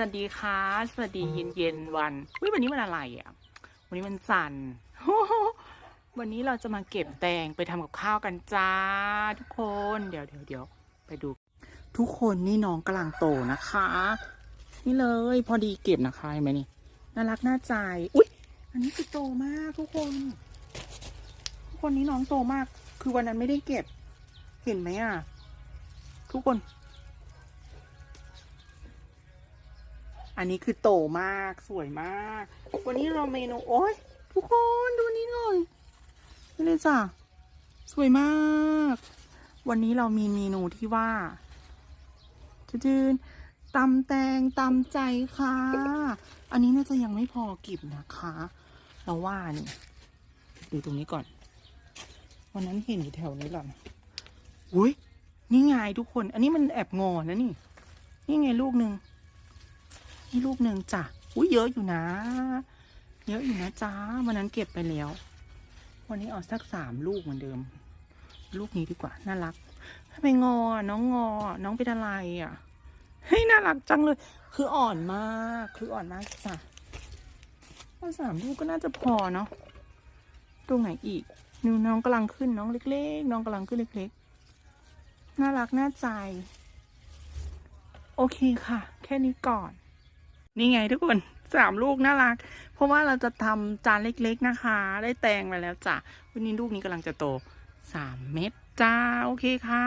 วัสดีค่ะ สวัสดีเย็นเย็นๆวันวิวันนี้มันอะไรอะ วันนี้มันจันทร์วันนี้เราจะมาเก็บแตงไปทำกับข้าวกันจ้า ทุกคน เดี๋ยวเดี๋ยวเดี๋ยวไปดู ทุกคนนี่น้องกำลังโตนะคะ นี่เลยพอดีเก็บนะคะเห็นไหมนี่ น่ารักน่าใจ อุ๊ยอันนี้คือโตมากทุกคน ทุกคนนี้น้องโตมาก คือวันนั้นไม่ได้เก็บ เห็นไหมอะ ทุกคน อันนี้คือโตมากสวยมาก วันนี้เราเมนูโอ้ยทุกคนดูนี่หน่อยนี่เลยจ้ะสวยมาก วันนี้เรามีเมนูที่ว่าจะจืนตำแตงตำใจค่ะ อันนี้น่าจะยังไม่พอกิบนะคะ เราว่านี่ดูตรงนี้ก่อน วันนั้นเห็นอยู่แถวนี้หรออุ้ยนี่ไงทุกคน อันนี้มันแอบงอนะนี่ นี่ไงลูกหนึ่ง นี่ลูกหนึ่งจ้ะอุ้ยเยอะอยู่นะ เยอะอยู่นะจ้าวันนั้นเก็บไปแล้ว วันนี้เอาสักสามลูกเหมือนเดิม ลูกนี้ดีกว่าน่ารักทำไมงอน้องงอ น้องเป็นอะไรอะเฮ้ยน่ารักจังเลย คืออ่อนมากคืออ่อนมากจ้ะเอาสามลูกก็น่าจะพอเนาะตรงไหนอีกนูน้องกำลังขึ้นน้องเล็ก ๆ น้องกำลังขึ้นเล็กๆน่ารักน่าใจ โอเคค่ะ แค่นี้ก่อน นี่ไงทุกคนสามลูกน่ารัก เพราะว่าเราจะทำจานเล็กๆนะคะ ได้แตงไปแล้วจ้ะวันนี้ลูกนี้กำลังจะโตสามเม็ดจ้า โอเคค่ะ